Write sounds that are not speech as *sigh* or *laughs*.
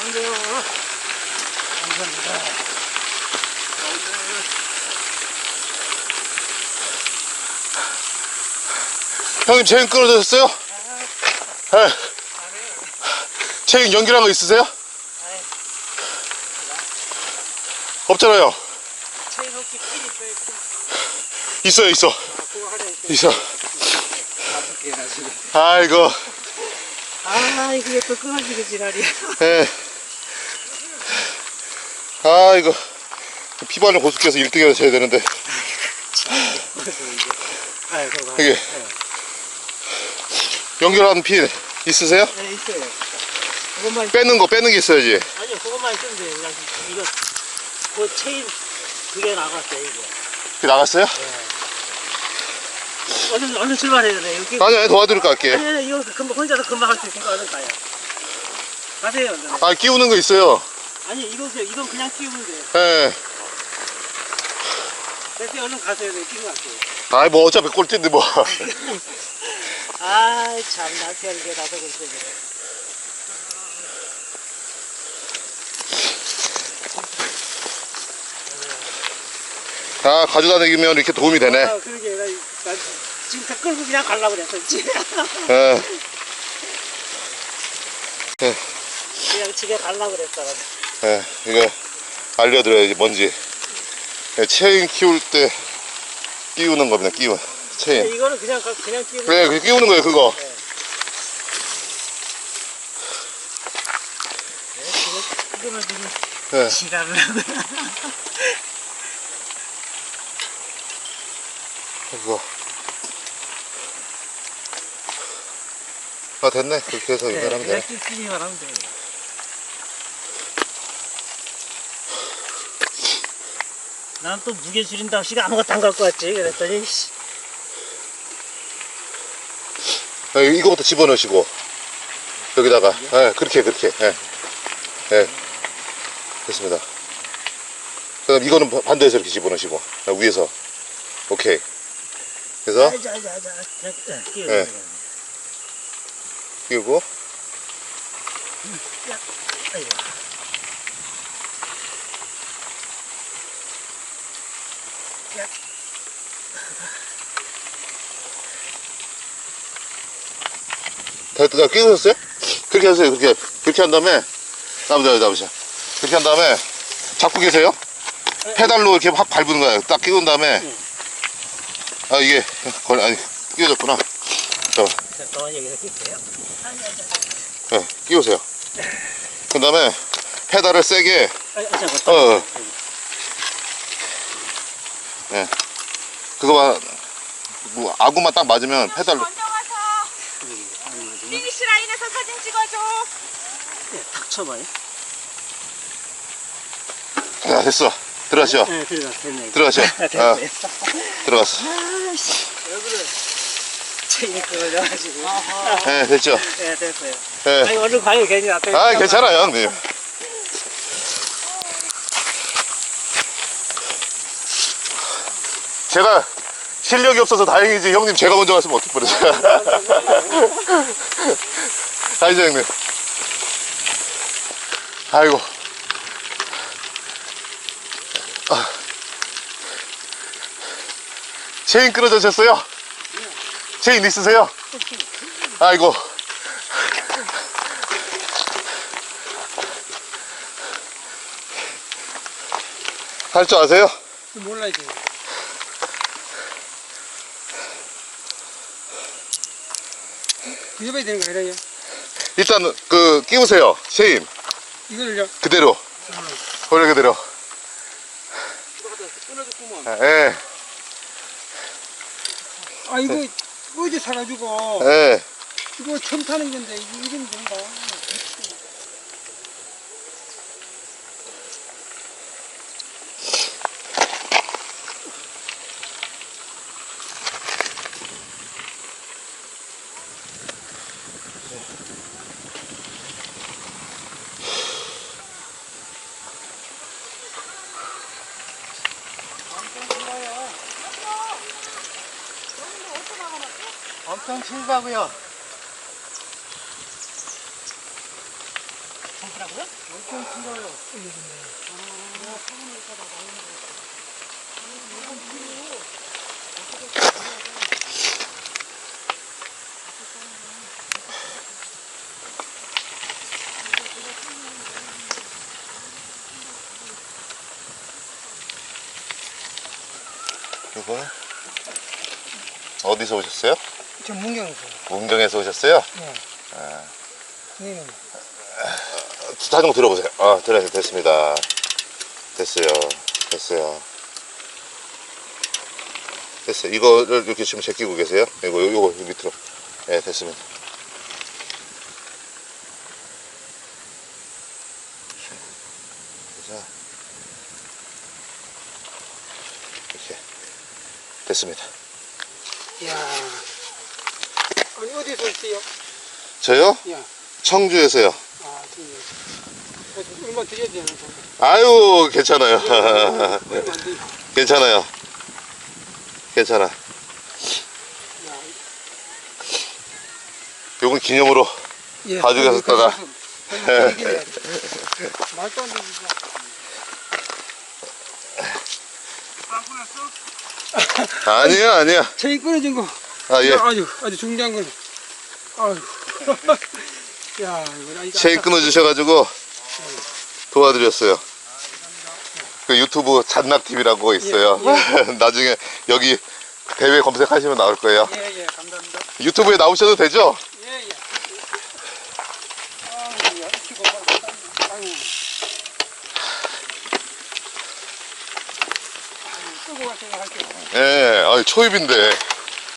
안 돼요. 감사합니다. 형님 체인 끊어졌어요? 네. 체인 연결한 거 있으세요? 없잖아요. 있어요? 있어. 했더니 있어. 아이고. 아, 이게 또 끊어지고 지랄이야. 예. 아이고. 피바늘 고수께서 1등이라도 쳐야 되는데. 아이고, 이게. 연결한 핀 있으세요? 네, 있어요. 그것만, 빼는 거 빼는 게 있어야지. 아니요, 그것만 있으면 돼요. 그냥 이거, 그 체인, 그게 나갔어요, 이거. 이게 나갔어요? 얼른, 얼른 출발해야 돼. 여기. 아니, 아니, 도와드릴까 할게. 아니, 아니, 이거 금방, 혼자서 금방 할 수 있으니까 얼른 가요. 가세요, 얼른. 아, 끼우는 거 있어요. 아니, 이거세요. 이건 그냥 끼우면 돼요. 예. 됐어요, 얼른 가세요. 네, 끼고 갈게요. 아이, 뭐, 어차피 꼴찌인데 뭐. *laughs* 아이, 참나, 별게 나서 그렇게 그래. 아, 가져다니면 이렇게 도움이 되네. 아, 그러게. 나, 나 지금 다 끌고 그냥 가려고 그랬었지. 예. *laughs* 그냥 집에 가려고 그랬어. 예, 이거 알려드려야지, 뭔지. 예, 체인 키울 때 끼우는 겁니다, 끼우. 체인. 이거는 그냥, 가- 그냥 끼우면 그래, 그 끼우는 거예요, 그거. 이거만 지금 예. 지랄을 하고. 그거. 아, 됐네. 그렇게 해서 네, 연결하면 그냥 되네. 끼- 끼기만 하면 돼. 난 또 무게 줄인답시고 아무것도 안 갖고 왔지. 그랬더니, 씨, 아, 이거부터 집어넣으시고. 여기다가. 예, 그렇게, 그렇게. 예. 예. 됐습니다. 그 다음 이거는 바- 반대에서 이렇게 집어넣으시고. 아, 위에서. 오케이. 그래서 아, 자, 자, 자, 그냥 예, 끼워. 네. 끼우고. 아이고. 다, 다 끼우셨어요? 그렇게 하세요. 그렇게. 그렇게 한 다음에. 나보자, 나보자. 그렇게 한 다음에. 잡고 계세요? 페달로 이렇게 확 밟는 거예요. 딱 끼운 다음에. 아, 이게. 걸, 아니, 끼워졌구나. 잠깐만. 잠깐만 여기서 낄게요. 네, 끼우세요. 그 다음에 페달을 세게, 아, 아. 어, 어. 예. 그거만, 뭐, 아구만 딱 맞으면 페달로. 먼저 가서 피니시 라인에서 사진 찍어줘. 네, 탁 쳐봐요. 자, 됐어. 들어가시죠. 네, 들어가, 됐네. 들어가시죠. *laughs* 아. 들어갔어. 아이씨. 왜 그래? 체인이 끊어져가지고. 네, 됐죠. 네, 됐어요. 네. 아니, 얼른 가요. 괜히 앞에. 아, 괜찮아요, 형님. 제가 실력이 없어서 다행이지, 형님 제가 먼저 갔으면 어떡 뻔했어요. 아니죠, 형님. 아이고. 아. 체인 끊어졌어요? 체인 있으세요? 아이고. 할 줄 아세요? 몰라야지. 뒤집어야 되는 거 아니에요? 일단 그 끼우세요 체인 이거를요? 그대로 원래 그대로 끊어졌구먼. 예, 아, 이거 어제 사가지고, 예. 이거 처음 타는 건데, 이거 이러면 된 다. 엄청 칠바고요. 크다고요? 이거 어 디서 오셨어요? 저 문경에서. 문경에서 오셨어요? 네. 자전거 들어보세요. 아, 들어 됐습니다. 됐어요. 됐어요. 됐어요. 이거를 이렇게 지금 제끼고 계세요. 이거, 요거, 요 밑으로. 예, 됐습니다. 자. 이렇게. 됐습니다. 이야. 아니, 어디서 오세요? 저요? 야. 청주에서요. 아, 저기. 그래서 얼마 드려야 되나? 저. 아유, 괜찮아요. 얼마 안 돼. *laughs* 괜찮아요. 괜찮아. 야, 요건 기념으로 예. 가지고 갔다가. 말도 안 되지. 아니야, 아니야. 체인 끊어진 거. 아, 예. 아주, 아주 중요한 거네. 아유. *laughs* 야, 이거 아니, 체인 끊어주셔가지고 도와드렸어요. 그 유튜브 잔나TV라고 있어요. *laughs* 나중에 여기 대회 검색하시면 나올 거예요. 예, 예, 감사합니다. 유튜브에 나오셔도 되죠? 예, 예. 아유, 야, 이거 봐. 아유. 아유, 끄고 갈 예, 아 초입인데.